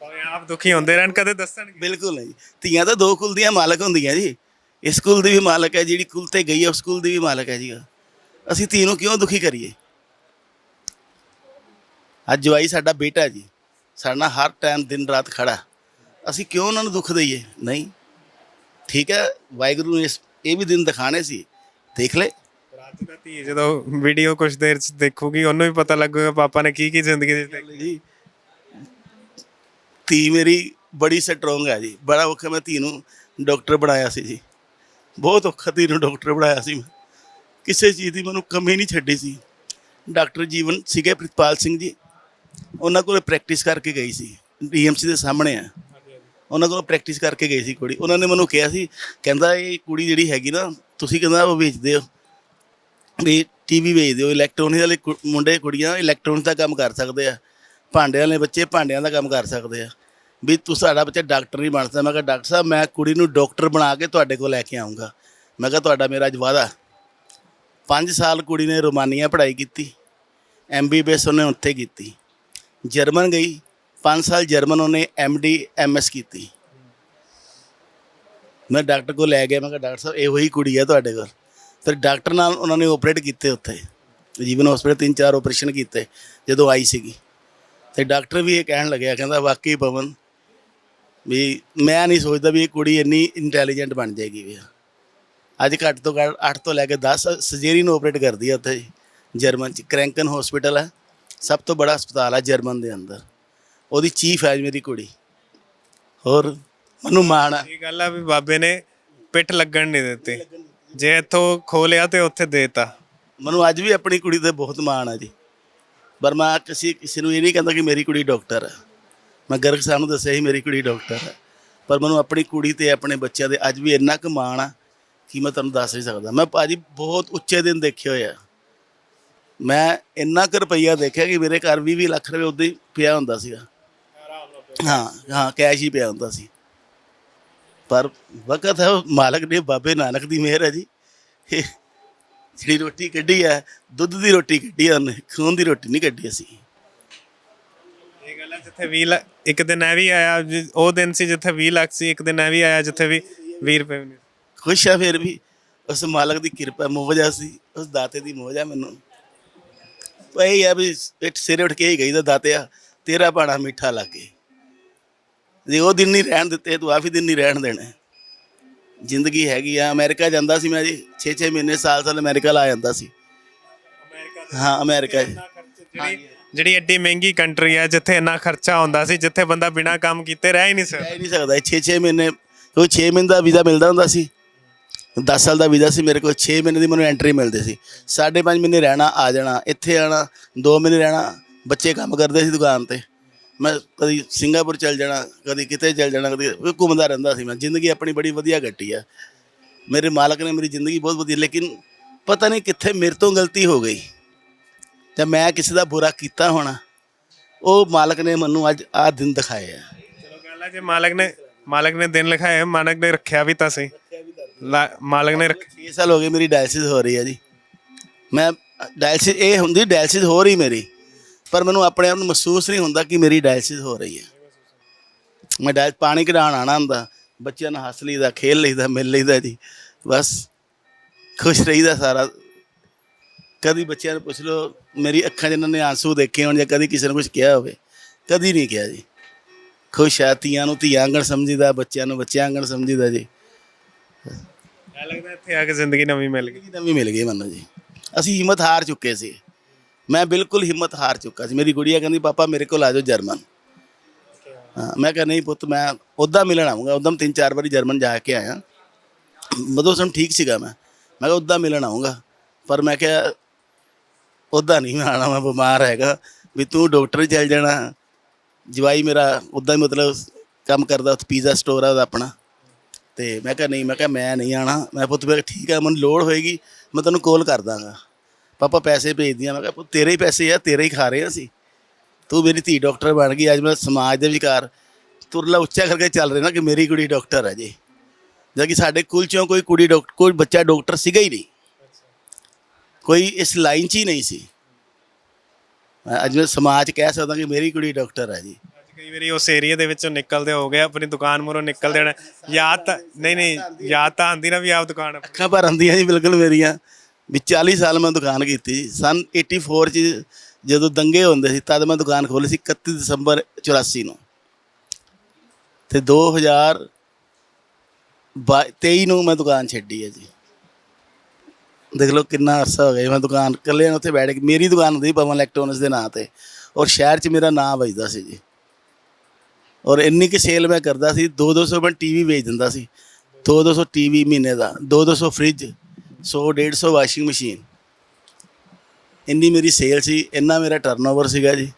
ਭਾਵੇਂ ਆਪ ਦੁਖੀ ਹੁੰਦੇ ਰਹਿਣ ਕਦੇ ਦੱਸਣਗੇ। ਬਿਲਕੁਲ ਨਹੀਂ। ਜੀ ਧੀਆਂ ਤਾਂ ਦੋ ਕੁਲ ਦੀਆਂ ਮਾਲਕ ਹੁੰਦੀਆਂ ਜੀ। ਇਸ ਕੁਲ ਦੀ ਵੀ ਮਾਲਕ ਹੈ ਜਿਹੜੀ ਕੁਲ ਤੇ ਗਈ ਹੈ ਉਸ ਕੁਲ ਦੀ ਵੀ ਮਾਲਕ ਹੈ ਜੀ ਅਸੀਂ ਧੀ ਨੂੰ ਕਿਉਂ ਦੁਖੀ ਕਰੀਏ? ਅੱਜ ਜਵਾਈ ਸਾਡਾ ਬੇਟਾ ਜੀ। ਸਾਡੇ ਹਰ ਟਾਈਮ ਦਿਨ ਰਾਤ ਖੜਾ ਅਸੀਂ ਕਿਉਂ ਉਹਨਾਂ ਨੂੰ ਦੁੱਖ ਦਈਏ? ਨਹੀਂ। ਠੀਕ ਹੈ ਵਾਹਿਗੁਰੂ ਨੇ ਇਸ- ਇਹ ਵੀ ਦਿਨ ਦਿਖਾਣੇ ਸੀ। ਦੇਖ ਲੈ। ਰਾਤ ਦਾ ਧੀ ਜਦੋਂ ਵੀਡੀਓ ਕੁਝ ਦੇਰ ਚ ਦੇਖੂਗੀ ਉਹਨੂੰ ਵੀ ਪਤਾ ਲੱਗੂਗਾ ਪਾਪਾ ਨੇ ਕੀ ਕੀ ਜ਼ਿੰਦਗੀ ਦੇ ਜੀ। ਧੀ ਮੇਰੀ ਬੜੀ ਸਟਰੋਂਗ ਹੈ ਜੀ। ਬੜਾ ਔਖਾ ਮੈਂ ਧੀ ਨੂੰ ਡਾਕਟਰ ਬਣਾਇਆ ਸੀ ਜੀ। ਬਹੁਤ ਔਖਾ ਧੀ ਨੂੰ ਡਾਕਟਰ ਬਣਾਇਆ ਸੀ ਮੈਂ। ਕਿਸੇ ਚੀਜ਼ ਦੀ ਮੈਨੂੰ ਕਮੀ ਨਹੀਂ ਛੱਡੀ ਸੀ। ਡਾਕਟਰ ਜੀਵਨ ਸੀਗੇ ਪ੍ਰਿਤਪਾਲ ਸਿੰਘ ਜੀ। ਉਹਨਾਂ ਕੋਲ ਪ੍ਰੈਕਟਿਸ ਕਰਕੇ ਗਈ ਸੀ। ਡੀਐਮਸੀ ਦੇ ਸਾਹਮਣੇ ਆ। ਉਹਨਾਂ ਕੋਲ ਪ੍ਰੈਕਟਿਸ ਕਰਕੇ ਗਈ ਸੀ ਕੁੜੀ। ਉਹਨਾਂ ਨੇ ਮੈਨੂੰ ਕਿਹਾ ਸੀ, ਕਹਿੰਦਾ ਇਹ ਕੁੜੀ ਜਿਹੜੀ ਹੈਗੀ ਨਾ, ਤੁਸੀਂ ਕਹਿੰਦਾ ਉਹ ਵੇਚਦੇ ਹੋ। ਵੀ ਟੀਵੀ ਵੇਚਦੇ ਹੋ, ਇਲੈਕਟ੍ਰੋਨਿਕ ਵਾਲੇ ਕੁ- ਮੁੰਡੇ ਕੁੜੀਆਂ ਇਲੈਕਟ੍ਰੋਨਿਕ ਦਾ ਕੰਮ ਕਰ ਸਕਦੇ ਆ। ਭਾਂਡਿਆਂ ਵਾਲੇ ਬੱਚੇ ਭਾਂਡਿਆਂ ਦਾ ਕੰਮ ਕਰ ਸਕਦੇ ਆ। ਵੀ ਤੂੰ ਸਾਡਾ ਬੱਚਾ ਡਾਕਟਰ ਨਹੀਂ ਬਣ ਸਕਦਾ। ਮੈਂ ਕਿਹਾ, ਡਾਕਟਰ ਸਾਹਿਬ, ਮੈਂ ਕੁੜੀ ਨੂੰ ਡਾਕਟਰ ਬਣਾ ਕੇ ਤੁਹਾਡੇ ਕੋਲ ਲੈ ਕੇ ਆਉਂਗਾ ਮੈਂ ਕਿਹਾ, ਤੁਹਾਡਾ ਮੇਰਾ ਅੱਜ ਵਾਅਦਾ। 5 ਸਾਲ ਕੁੜੀ ਨੇ ਰੋਮਾਨੀਆ ਪੜ੍ਹਾਈ ਕੀਤੀ ਐਮਬੀਬੀਐਸ ਉਹਨੇ ਉੱਥੇ ਕੀਤੀ। ਜਰਮਨ ਗਈ 5 ਸਾਲ ਜਰਮਨ ਉਹਨੇ ਐਮਡੀ ਐਮਐਸ ਕੀਤੀ। ਮੈਂ ਡਾਕਟਰ ਕੋਲ ਲੈ ਗਿਆ, ਮੈਂ ਕਿਹਾ, ਡਾਕਟਰ ਸਾਹਿਬ, ਇਹੋ ਹੀ ਕੁੜੀ ਹੈ ਤੁਹਾਡੇ ਕੋਲ। ਫਿਰ ਡਾਕਟਰ ਨਾਲ ਉਹਨਾਂ ਨੇ ਆਪਰੇਟ ਕੀਤੇ ਉੱਥੇ। ਜੀਵਨ ਹਸਪੀਟਲ ਤਿੰਨ ਚਾਰ ਆਪਰੇਸ਼ਨ ਕੀਤੇ, ਜਦੋਂ ਆਈ ਸੀਗੀ। ਤੇ ਡਾਕਟਰ ਵੀ ਇਹ ਕਹਿਣ ਲੱਗਿਆ, ਕਹਿੰਦਾ, ਵਾਕਈ ਪਵਨ ਵੀ ਮੈਂ ਨਹੀਂ ਸੋਚਦਾ ਵੀ ਇਹ ਕੁੜੀ ਇੰਨੀ ਇੰਟੈਲੀਜੈਂਟ ਬਣ ਜਾਏਗੀ ਵੀ ਅੱਜ ਘੱਟ ਤੋਂ ਘੱਟ 8 ਤੋਂ ਲੈ ਕੇ 10 ਸਰਜਰੀ ਨੂੰ ਆਪਰੇਟ ਕਰਦੀ ਹੈ ਉੱਥੇ ਜਰਮਨ ਚ ਕ੍ਰੈਂਕਨ ਹਸਪੀਟਲ ਹੈ ਸਭ ਤੋਂ ਬੜਾ ਹਸਪਤਾਲ ਹੈ ਜਰਮਨ ਦੇ ਅੰਦਰ। ਉਹਦੀ ਚੀਫ ਹੈ ਮੇਰੀ ਕੁੜੀ। ਹੋਰ ਮੈਨੂੰ ਮਾਣ ਹੈ ਇਹ ਗੱਲ ਆ ਵੀ ਬਾਬੇ ਨੇ ਪਿੱਠ ਲੱਗਣ ਨਹੀਂ ਦਿੱਤੀ। ਜੇ ਇੱਥੋਂ ਖੋਲਿਆ ਤੇ ਉੱਥੇ ਦੇਤਾ। ਮੈਨੂੰ ਅੱਜ ਵੀ ਆਪਣੀ ਕੁੜੀ ਤੇ ਬਹੁਤ ਮਾਣ ਆ ਜੀ। ਪਰ ਮੈਂ ਕਿਸੇ ਕਿਸੇ ਨੂੰ ਇਹ ਨਹੀਂ ਕਹਿੰਦਾ ਕਿ ਮੇਰੀ ਕੁੜੀ ਡਾਕਟਰ ਹੈ ਮੈਂ ਗਰਗ ਸਾਹਿਬ ਨੂੰ ਦੱਸਿਆ ਸੀ, ਮੇਰੀ ਕੁੜੀ ਡਾਕਟਰ ਹੈ। ਪਰ ਮੈਨੂੰ ਆਪਣੀ ਕੁੜੀ ਤੇ ਆਪਣੇ ਬੱਚਿਆਂ ਦੇ ਅੱਜ ਵੀ ਇੰਨਾ ਕੁ ਮਾਣ ਆ ਕਿ ਮੈਂ ਤੁਹਾਨੂੰ ਦੱਸ ਨਹੀਂ ਸਕਦਾ। ਮੈਂ ਭਾਜੀ ਬਹੁਤ ਉੱਚੇ ਦਿਨ ਦੇਖੇ ਹੋਏ ਆ। ਮੈਂ ਇੰਨਾ ਕੁ ਰੁਪਈਆ ਦੇਖਿਆ ਕਿ ਮੇਰੇ ਘਰ 20 ਲੱਖ ਰੁਪਏ ਉਦੋਂ ਹੀ ਪਿਆ ਹੁੰਦਾ ਸੀਗਾ। ਹਾਂ ਹਾਂ, ਕੈਸ਼ ਹੀ ਪਿਆ ਹੁੰਦਾ ਸੀ। ਪਰ ਵਕਤ ਹੈ ਮਾਲਕ ਨੇ ਬਾਬੇ ਨਾਨਕ ਦੀ ਮਿਹਰ ਹੈ ਜੀ। ਜਿਹੜੀ ਰੋਟੀ ਕੱਢੀ ਹੈ, ਦੁੱਧ ਦੀ ਰੋਟੀ ਕੱਢੀ ਹੈ ਉਹਨੇ, ਖੂਨ ਦੀ ਰੋਟੀ ਨਹੀਂ ਕੱਢੀ ਅਸੀਂ। ਜਿੱਥੇ 20 ਲੱਖ ਇੱਕ ਦਿਨ ਇਹ ਵੀ ਆਇਆ ਜਿ- ਉਹ ਦਿਨ ਸੀ ਜਿੱਥੇ 20 ਲੱਖ ਸੀ ਇੱਕ ਦਿਨ ਇਹ ਵੀ ਆਇਆ ਜਿੱਥੇ ਵੀ 20 ਰੁਪਏ ਵੀ ਨਹੀਂ ਖੁਸ਼ ਆ ਫਿਰ ਵੀ ਉਸ ਮਾਲਕ ਦੀ ਕਿਰਪਾ ਮੋਜਾ ਸੀ ਉਸ ਦਾਤੇ ਦੀ ਮੋਜਾ ਮੈਨੂੰ। ਪਰ ਇਹ ਆ ਵੀ ਇੱਟ ਸਿਰੇ ਉੱਠ ਕੇ ਹੀ ਗਈ ਦਾ ਦਾਤਿਆ ਤੇਰਾ ਬਾਣਾ ਮਿੱਠਾ ਲੱਗੇ। ਜੇ ਉਹ ਦਿਨ ਨਹੀਂ ਰਹਿਣ ਦਿੱਤੇ ਤੂੰ ਆਫੀ ਦਿਨ ਨਹੀਂ ਰਹਿਣ ਦੇਣੇ। ਜ਼ਿੰਦਗੀ ਹੈਗੀ ਆ ਅਮਰੀਕਾ ਜਾਂਦਾ ਸੀ ਮੈਂ ਜੀ 6-6 ਮਹੀਨੇ ਸਾਲ ਸਾਲ ਅਮਰੀਕਾ ਲਾ ਜਾਂਦਾ ਸੀ। ਹਾਂ ਅਮਰੀਕਾ 'ਚ। ਜਿਹੜੀ ਜਿਹੜੀ ਐਡੀ ਮਹਿੰਗੀ ਕੰਟਰੀ ਹੈ ਜਿੱਥੇ ਇੰਨਾ ਖਰਚਾ ਹੁੰਦਾ ਸੀ, ਜਿੱਥੇ ਬੰਦਾ ਬਿਨਾ ਕੰਮ ਕੀਤੇ ਰਹਿ ਹੀ ਨਹੀਂ ਸਕਦਾ। ਰਹਿ ਨਹੀਂ ਸਕਦਾ। 6-6 ਮਹੀਨੇ ਕੋਈ 6 ਮਹੀਨੇ ਦਾ ਵੀਜ਼ਾ ਮਿਲਦਾ ਹੁੰਦਾ ਸੀ। 10 ਸਾਲ ਦਾ ਵੀਜ਼ਾ ਸੀ ਮੇਰੇ ਕੋਲ 6 ਮਹੀਨੇ ਦੀ ਮੈਨੂੰ ਐਂਟਰੀ ਮਿਲਦੀ ਸੀ। ਸਾਢੇ ਪੰਜ ਮਹੀਨੇ ਰਹਿਣਾ, ਆ ਜਾਣਾ, ਇੱਥੇ ਆਣਾ 2 ਮਹੀਨੇ ਰਹਿਣਾ, ਬੱਚੇ ਕੰਮ ਕਰਦੇ ਸੀ ਦੁਕਾਨ ਤੇ। ਮੈਂ ਕਦੀ ਸਿੰਗਾਪੁਰ ਚਲ ਜਾਣਾ, ਕਦੀ ਕਿਤੇ ਚਲ ਜਾਣਾ, ਕਦੀ ਘੁੰਮਦਾ ਰਹਿੰਦਾ ਸੀ ਮੈਂ। ਜ਼ਿੰਦਗੀ ਆਪਣੀ ਬੜੀ ਵਧੀਆ ਕੱਟੀ ਆ। ਮੇਰੇ ਮਾਲਕ ਨੇ ਮੇਰੀ ਜ਼ਿੰਦਗੀ ਬਹੁਤ ਵਧੀਆ, ਲੇਕਿਨ ਪਤਾ ਨਹੀਂ ਕਿੱਥੇ ਮੇਰੇ ਤੋਂ ਗਲਤੀ ਹੋ ਗਈ। ਜਾਂ ਮੈਂ ਕਿਸੇ ਦਾ ਬੁਰਾ ਕੀਤਾ ਹੋਣਾ ਉਹ ਮਾਲਕ ਨੇ ਮੈਨੂੰ ਅੱਜ ਆਹ ਦਿਨ ਦਿਖਾਏ ਆ। ਚਲੋ ਗੱਲ ਹੈ ਜੇ ਮਾਲਕ ਨੇ ਮਾਲਕ ਨੇ ਦਿਨ ਲਿਖਾਏ ਮਾਲਕ ਨੇ ਰੱਖਿਆ ਵੀ ਤਾਂ ਸਹੀ। ਲਾ- ਮਾਲਕ ਨੇ ਰੱਖ 6 ਸਾਲ ਹੋ ਗਏ ਮੇਰੀ ਡਾਇਲਿਸਿਸ ਹੋ ਰਹੀ ਹੈ ਜੀ। ਮੈਂ ਡਾਇਲਿਸਿਸ ਇਹ ਹੁੰਦੀ ਡਾਇਲਿਸਿਸ ਹੋ ਰਹੀ ਮੇਰੀ ਪਰ ਮੈਨੂੰ ਆਪਣੇ ਆਪ ਨੂੰ ਮਹਿਸੂਸ ਨਹੀਂ ਹੁੰਦਾ ਕਿ ਮੇਰੀ ਡਾਇਲਿਸਿਸ ਹੋ ਰਹੀ ਹੈ ਮੈਂ ਡਾਇਲ ਪਾਣੀ ਕਢਾਉਣ ਆਣਾ ਹੁੰਦਾ ਬੱਚਿਆਂ ਨਾਲ ਹੱਸ ਲਈਦਾ ਖੇਲ ਲਈਦਾ ਮਿਲ ਲਈਦਾ ਜੀ। ਬਸ ਖੁਸ਼ ਰਹੀਦਾ ਸਾਰਾ ਕਦੀ ਬੱਚਿਆਂ ਨੂੰ ਪੁੱਛ ਲਓ ਮੇਰੀ ਅੱਖਾਂ 'ਚ ਇਹਨਾਂ ਨੇ ਆਂਸੂ ਦੇਖੇ ਹੋਣ ਜਾਂ ਕਦੀ ਕਿਸੇ ਨੇ ਕੁਝ ਕਿਹਾ ਹੋਵੇ। ਕਦੀ ਨਹੀਂ ਕਿਹਾ ਜੀ। ਖੁਸ਼ ਆ ਧੀਆਂ ਨੂੰ ਧੀਆਂ ਆਂਗਣ ਸਮਝੀਦਾ ਬੱਚਿਆਂ ਨੂੰ ਬੱਚਿਆਂ ਆਂਗਣ ਸਮਝੀਦਾ ਜੀ। ਇਹ ਲੱਗਦਾ ਇੱਥੇ ਆ ਕੇ ਜ਼ਿੰਦਗੀ ਨਵੀਂ ਮਿਲ ਗਈ। ਨਵੀਂ ਮਿਲ ਗਈ ਮੈਨੂੰ ਜੀ। ਅਸੀਂ ਹਿੰਮਤ ਹਾਰ ਚੁੱਕੇ ਸੀ। ਮੈਂ ਬਿਲਕੁਲ ਹਿੰਮਤ ਹਾਰ ਚੁੱਕਾ ਸੀ। ਮੇਰੀ ਗੁੜੀਆ ਕਹਿੰਦੀ ਪਾਪਾ ਮੇਰੇ ਕੋਲ ਆ ਜਾਓ ਜਰਮਨ। ਹਾਂ ਮੈਂ ਕਿਹਾ ਨਹੀਂ ਪੁੱਤ ਮੈਂ ਉੱਦਾਂ ਮਿਲਣ ਆਉਂਗਾ ਉੱਦਾਂ ਤਿੰਨ ਚਾਰ ਵਾਰੀ ਜਰਮਨ ਜਾ ਕੇ ਆਇਆ। ਮਦੋਂ ਸਮ ਠੀਕ ਸੀਗਾ ਮੈਂ। ਮੈਂ ਕਿਹਾ ਉੱਦਾਂ ਮਿਲਣ ਆਉਂਗਾ ਪਰ ਮੈਂ ਕਿਹਾ ਉੱਦਾਂ ਨਹੀਂ ਮੈਂ ਆਉਣਾ, ਮੈਂ ਬਿਮਾਰ ਹੈਗਾ। ਵੀ ਤੂੰ ਡਾਕਟਰ ਚੱਲ ਜਾਣਾ। ਜਵਾਈ ਮੇਰਾ ਉੱਦਾਂ ਹੀ ਮਤਲਬ ਕੰਮ ਕਰਦਾ, ਉੱਥੇ ਪੀਜ਼ਾ ਸਟੋਰ ਆ ਉਹਦਾ ਆਪਣਾ। ਤੇ ਮੈਂ ਕਿਹਾ, ਨਹੀਂ, ਮੈਂ ਕਿਹਾ, ਮੈਂ ਨਹੀਂ ਆਣਾ ਮੈਂ ਪੁੱਤ, ਮੈਂ ਕਿਹਾ, ਠੀਕ ਆ, ਮੈਨੂੰ ਲੋੜ ਹੋਏਗੀ, ਮੈਂ ਤੈਨੂੰ ਕਾਲ ਕਰ ਦਾਂਗਾ। ਪਾਪਾ ਪੈਸੇ ਭੇਜ ਦਿਆਂ ਮੈਂ ਕਿਹਾ, ਪੁੱਤ, ਤੇਰੇ ਹੀ ਪੈਸੇ ਆ, ਤੇਰੇ ਹੀ ਖਾ ਰਹੇ ਹਾਂ ਅਸੀਂ। ਤੂੰ ਮੇਰੀ ਧੀ ਡਾਕਟਰ ਬਣ ਗਈ, ਅੱਜ ਮੈਂ ਸਮਾਜ ਦੇ ਵਿਚਕਾਰ ਤੁਰਲਾ ਉੱਚਾ ਕਰਕੇ ਚੱਲ ਰਿਹਾ ਨਾ ਕਿ ਮੇਰੀ ਕੁੜੀ ਡਾਕਟਰ ਹੈ ਜੀ। ਜਦ ਕਿ ਸਾਡੇ ਕੁਲ ਚੋਂ ਕੋਈ ਕੁੜੀ ਡਾਕਟਰ ਕੋਈ ਬੱਚਾ ਡਾਕਟਰ ਸੀਗਾ ਹੀ ਨਹੀਂ। ਕੋਈ ਇਸ ਲਾਈਨ 'ਚ ਹੀ ਨਹੀਂ ਸੀ। ਅੱਜ ਮੈਂ ਸਮਾਜ ਕਹਿ ਸਕਦਾ ਕਿ ਮੇਰੀ ਕੁੜੀ ਡਾਕਟਰ ਹੈ ਜੀ। ਕਈ ਵਾਰੀ ਉਸ ਏਰੀਆ ਦੇ ਵਿੱਚੋਂ ਨਿਕਲਦੇ ਹੋ ਗਏ ਆਪਣੀ ਦੁਕਾਨ ਮੂਹਰੋਂ ਨਿਕਲ ਦੇਣਾ। ਯਾਦ ਤਾਂ ਨਹੀਂ ਨਹੀਂ ਯਾਦ ਤਾਂ ਆਂਦੀ ਨਾ ਵੀ ਆਪ ਦੁਕਾਨ। ਅੱਖਾਂ ਭਰ ਆਉਂਦੀਆਂ ਜੀ ਬਿਲਕੁਲ ਮੇਰੀਆਂ। ਵੀ 40 ਸਾਲ ਮੈਂ ਦੁਕਾਨ ਕੀਤੀ ਜੀ। ਸਨ 84 ਚ ਜਦੋਂ ਦੰਗੇ ਹੁੰਦੇ ਸੀ ਤਦ ਮੈਂ ਦੁਕਾਨ ਖੋਲ੍ਹੀ ਸੀ 31 ਦਸੰਬਰ 84 ਨੂੰ। ਤੇ 2000 23 ਨੂੰ ਮੈਂ ਦੁਕਾਨ ਛੱਡੀ ਹੈ ਜੀ। ਦੇਖ ਲਓ ਕਿੰਨਾ ਅਰਸਾ ਹੋ ਗਿਆ ਜੀ। ਮੈਂ ਦੁਕਾਨ ਇਕੱਲੇ ਉੱਥੇ ਬੈਠ ਕੇ, ਮੇਰੀ ਦੁਕਾਨ ਹੁੰਦੀ ਸੀ ਪਵਨ ਇਲੈਕਟ੍ਰੋਨਿਕਸ ਦੇ ਨਾਂ ਤੇ। ਔਰ ਸ਼ਹਿਰ 'ਚ ਮੇਰਾ ਨਾਂ ਵੱਜਦਾ ਸੀ ਜੀ। ਔਰ ਇੰਨੀ ਕਿ ਸੇਲ ਮੈਂ ਕਰਦਾ ਸੀ 2-200 ਮੈਂ ਟੀਵੀ ਵੇਚ ਦਿੰਦਾ ਸੀ। 2-200 ਟੀਵੀ ਮਹੀਨੇ ਦਾ 2-200 ਫ੍ਰਿਜ 100-150 ਵਾਸ਼ਿੰਗ ਮਸ਼ੀਨ ਇੰਨੀ ਮੇਰੀ ਸੇਲ ਸੀ, ਇੰਨਾ ਮੇਰਾ ਟਰਨਓਵਰ ਸੀਗਾ ਜੀ।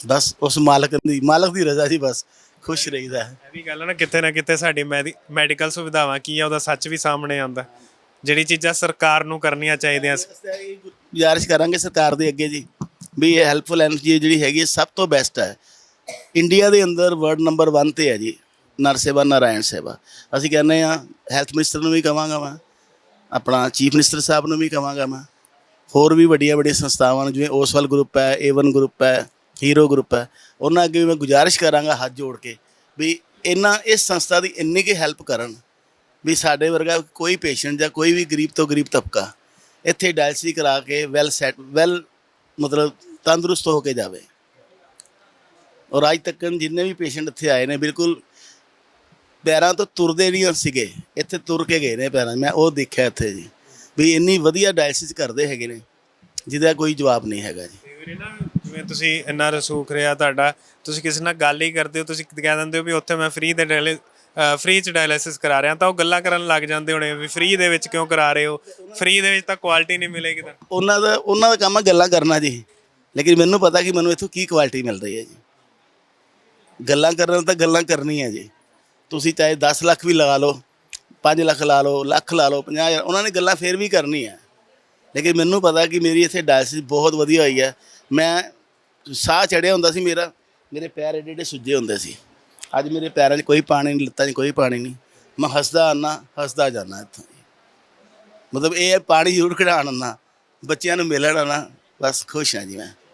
ਬਸ ਉਸ ਮਾਲਕ ਦੀ ਮਾਲਕ ਦੀ ਰਜ਼ਾ ਸੀ ਬਸ, ਖੁਸ਼ ਰਹੀਦਾ। ਹੈ ਇਹ ਵੀ ਗੱਲ ਹੈ ਨਾ, ਕਿਤੇ ਨਾ ਕਿਤੇ ਸਾਡੀ ਮੈਡੀਕਲ ਸੁਵਿਧਾਵਾਂ ਕੀ ਆ, ਉਹਦਾ ਸੱਚ ਵੀ ਸਾਹਮਣੇ ਆਉਂਦਾ। ਜਿਹੜੀ ਚੀਜ਼ਾਂ ਸਰਕਾਰ ਨੂੰ ਕਰਨੀਆਂ ਚਾਹੀਦੀਆਂ ਸੀ। ਗੁਜ਼ਾਰਿਸ਼ ਕਰਾਂਗੇ ਸਰਕਾਰ ਦੇ ਅੱਗੇ ਜੀ, ਵੀ ਇਹ ਹੈਲਪਫੁਲ ਐਨਜੀਓ ਜਿਹੜੀ ਹੈਗੀ ਸਭ ਤੋਂ ਬੈਸਟ ਹੈ। ਇੰਡੀਆ ਦੇ ਅੰਦਰ ਵਰਡ ਨੰਬਰ 1 ਤੇ ਹੈ ਜੀ ਨਰਸੇਵਾ ਨਾਰਾਇਣ ਸੇਵਾ। ਅਸੀਂ ਕਹਿੰਦੇ ਆ ਹੈਲਥ ਮਿਨਿਸਟਰ ਨੂੰ ਵੀ ਕਵਾਂਗਾ ਮੈਂ, ਆਪਣਾ ਚੀਫ ਮਿਨਿਸਟਰ ਸਾਹਿਬ ਨੂੰ ਵੀ ਕਵਾਂਗਾ ਮੈਂ। ਹੋਰ ਵੀ ਵੱਡੀਆਂ ਵੱਡੀਆਂ ਸੰਸਥਾਵਾਂ ਨੂੰ, ਜਿਵੇਂ ਓਸਵਾਲ ਗਰੁੱਪ ਹੈ ਏਵਨ ਗਰੁੱਪ ਹੈ ਹੀਰੋ ਗਰੁੱਪ ਹੈ, ਉਹਨਾਂ ਅੱਗੇ ਵੀ ਮੈਂ ਗੁਜ਼ਾਰਿਸ਼ ਕਰਾਂਗਾ ਹੱਥ ਜੋੜ ਕੇ, ਵੀ ਇਹਨਾਂ, ਇਸ ਸੰਸਥਾ ਦੀ ਇੰਨੀ ਕਿ ਹੈਲਪ ਕਰਨ। ਵੀ ਸਾਡੇ ਵਰਗਾ ਕੋਈ ਪੇਸ਼ੈਂਟ ਜਾਂ ਕੋਈ ਵੀ ਗਰੀਬ ਤੋਂ ਗਰੀਬ ਤਬਕਾ ਇੱਥੇ ਡਾਇਲਸਿਸ ਕਰਾ ਕੇ ਵੈਲ ਸੈਟ ਵੈਲ ਮਤਲਬ ਤੰਦਰੁਸਤ ਹੋ ਕੇ ਜਾਵੇ। ਔਰ ਅੱਜ ਤੱਕ ਜਿੰਨੇ ਵੀ ਪੇਸ਼ੈਂਟ ਇੱਥੇ ਆਏ ਨੇ, ਬਿਲਕੁਲ ਪੈਰਾਂ ਤੋਂ ਤੁਰਦੇ ਨਹੀਂ ਸੀਗੇ, ਇੱਥੇ ਤੁਰ ਕੇ ਗਏ ਨੇ ਪੈਰਾਂ। ਮੈਂ ਉਹ ਦੇਖਿਆ ਇੱਥੇ ਜੀ, ਵੀ ਇੰਨੀ ਵਧੀਆ ਡਾਇਲਸਿਸ ਕਰਦੇ ਹੈਗੇ ਨੇ, ਜਿਹਦਾ ਕੋਈ ਜਵਾਬ ਨਹੀਂ ਹੈਗਾ ਜੀ। ਨਾ, ਜਿਵੇਂ ਤੁਸੀਂ ਇੰਨਾ ਰਸੂਖ ਰਿਹਾ ਤੁਹਾਡਾ, ਤੁਸੀਂ ਕਿਸੇ ਨਾਲ ਗੱਲ ਹੀ ਕਰਦੇ ਹੋ, ਤੁਸੀਂ ਕਹਿ ਦਿੰਦੇ ਹੋ ਵੀ ਉੱਥੇ ਮੈਂ ਫ੍ਰੀ ਦੇ ਡਾਇਲ ਫ੍ਰੀ ਚ ਡਾਇਲਿਸਿਸ ਕਰਾ ਰਿਹਾ ਤਾਂ ਉਹ ਗੱਲਾਂ ਕਰਨ ਲੱਗ ਜਾਂਦੇ ਹੋਣੇ ਵੀ ਫ੍ਰੀ ਦੇ ਵਿੱਚ ਕਿਉਂ ਕਰਾ ਰਹੇ ਹੋ? ਫ੍ਰੀ ਦੇ ਵਿੱਚ ਤਾਂ ਕੁਆਲਿਟੀ ਨਹੀਂ ਮਿਲੇਗੀ ਤਾਂ। ਉਹਨਾਂ ਦਾ ਉਹਨਾਂ ਦਾ ਕੰਮ ਹੈ ਗੱਲਾਂ ਕਰਨਾ ਜੀ। ਲੇਕਿਨ ਮੈਨੂੰ ਪਤਾ ਕਿ ਮੈਨੂੰ ਇੱਥੋਂ ਕੀ ਕੁਆਲਿਟੀ ਮਿਲ ਰਹੀ ਹੈ ਜੀ। ਗੱਲਾਂ ਕਰਨ ਤਾਂ ਗੱਲਾਂ ਕਰਨੀਆਂ ਜੀ। ਤੁਸੀਂ ਚਾਹੇ 10 ਲੱਖ ਵੀ ਲਗਾ ਲਓ 5 ਲੱਖ ਲਾ ਲਓ, ਲੱਖ ਲਾ ਲਓ 50000 ਉਹਨਾਂ ਨੇ ਗੱਲਾਂ ਫੇਰ ਵੀ ਕਰਨੀ ਹੈ ਲੇਕਿਨ ਮੈਨੂੰ ਪਤਾ ਕਿ ਮੇਰੀ ਇੱਥੇ ਡਾਇਲਿਸਿਸ ਬਹੁਤ ਵਧੀਆ ਹੋਈ ਹੈ। ਮੈਂ ਸਾਹ ਚੜਿਆ ਹੁੰਦਾ ਸੀ ਮੇਰਾ, ਮੇਰੇ ਪੈਰ ਏਡੇ ਏਡੇ ਸੁੱਜੇ ਹੁੰਦੇ ਸੀ। ਅੱਜ ਮੇਰੇ ਪੈਰਾਂ 'ਚ ਕੋਈ ਪਾਣੀ ਨਹੀਂ, ਲੱਤਾਂ 'ਚ ਕੋਈ ਪਾਣੀ ਨਹੀਂ। ਮੈਂ ਹੱਸਦਾ ਆਨਾ, ਹੱਸਦਾ ਜਾਣਾ ਇੱਥੋਂ। ਮਤਲਬ ਇਹ ਪਾਣੀ ਜ਼ਰੂਰ ਖਿਡਾਉਣ ਆਉਣਾ ਬੱਚਿਆਂ ਨੂੰ ਮਿਲਣ ਆਉਣਾ ਬਸ ਖੁਸ਼ ਹਾਂ ਜੀ ਮੈਂ।